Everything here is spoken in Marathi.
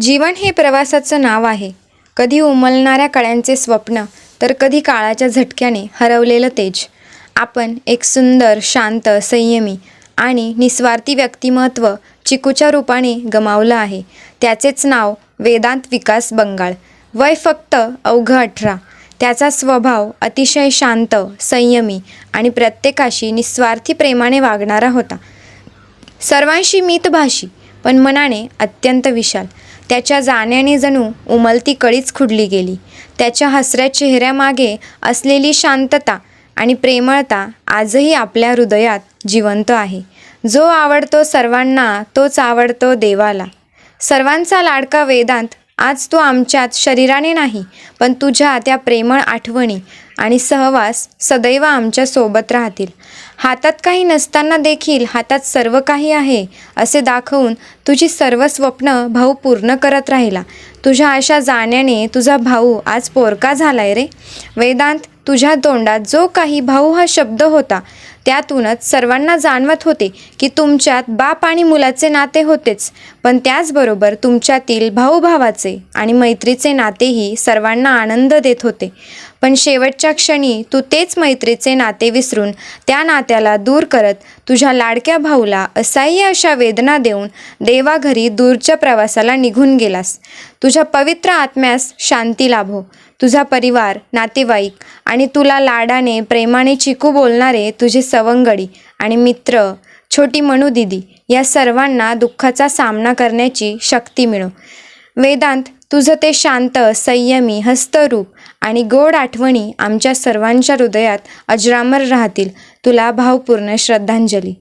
जीवन हे प्रवासाचं नाव आहे. कधी उमलणाऱ्या कळ्यांचे स्वप्न तर कधी काळाच्या झटक्याने हरवलेलं तेज. आपण एक सुंदर शांत संयमी आणि निस्वार्थी व्यक्तिमत्व चिकूच्या रूपाने गमावलं आहे. त्याचेच नाव वेदांत विकास बंगाळ वय फक्त अवघं अठरा. त्याचा स्वभाव अतिशय शांत संयमी आणि प्रत्येकाशी निस्वार्थी प्रेमाने वागणारा होता. सर्वांशी मितभाषी पण मनाने अत्यंत विशाल. त्याच्या जाण्याने जणू उमलती कळीच खुडली गेली. त्याच्या हसऱ्या चेहऱ्यामागे असलेली शांतता आणि प्रेमळता आजही आपल्या हृदयात जिवंत आहे. जो आवडतो सर्वांना तोच आवडतो देवाला. सर्वांचा लाडका वेदांत आज तू आमच्यात शरीराने नाही पण तुझ्या त्या प्रेमळ आठवणी आणि सहवास सदैव आमच्यासोबत राहतील. हातात काही नसताना देखील हातात सर्व काही आहे असे दाखवून तुझी सर्व स्वप्न भाऊ पूर्ण करत राहिला. तुझ्या अशा जाण्याने तुझा भाऊ आज पोरका झालाय रे. वेदांत तुझ्या तोंडात जो काही भाऊ हा शब्द होता त्यातूनच सर्वांना जाणवत होते की तुमच्यात बाप आणि मुलाचे नाते होतेच. पण त्याचबरोबर तुमच्यातील भाऊभावाचे आणि मैत्रीचे नातेही सर्वांना आनंद देत होते. पण शेवटच्या क्षणी तू तेच मैत्रीचे नाते विसरून त्या नात्याला दूर करत तुझ्या लाडक्या भाऊला असह्य अशा वेदना देऊन देवाघरी दूरच्या प्रवासाला निघून गेलास. तुझ्या पवित्र आत्म्यास शांती लाभो. तुझा परिवार नातेवाईक आणि तुला लाडाने प्रेमाने चिकू बोलणारे तुझे सवंगडी आणि मित्र छोटी मनू दिदी या सर्वांना दुःखाचा सामना करण्याची शक्ती मिळो. वेदांत तुझं ते शांत संयमी हस्तरूप आणि गोड आठवणी आमच्या सर्वांच्या हृदयात अजरामर राहतील. तुला भावपूर्ण श्रद्धांजली.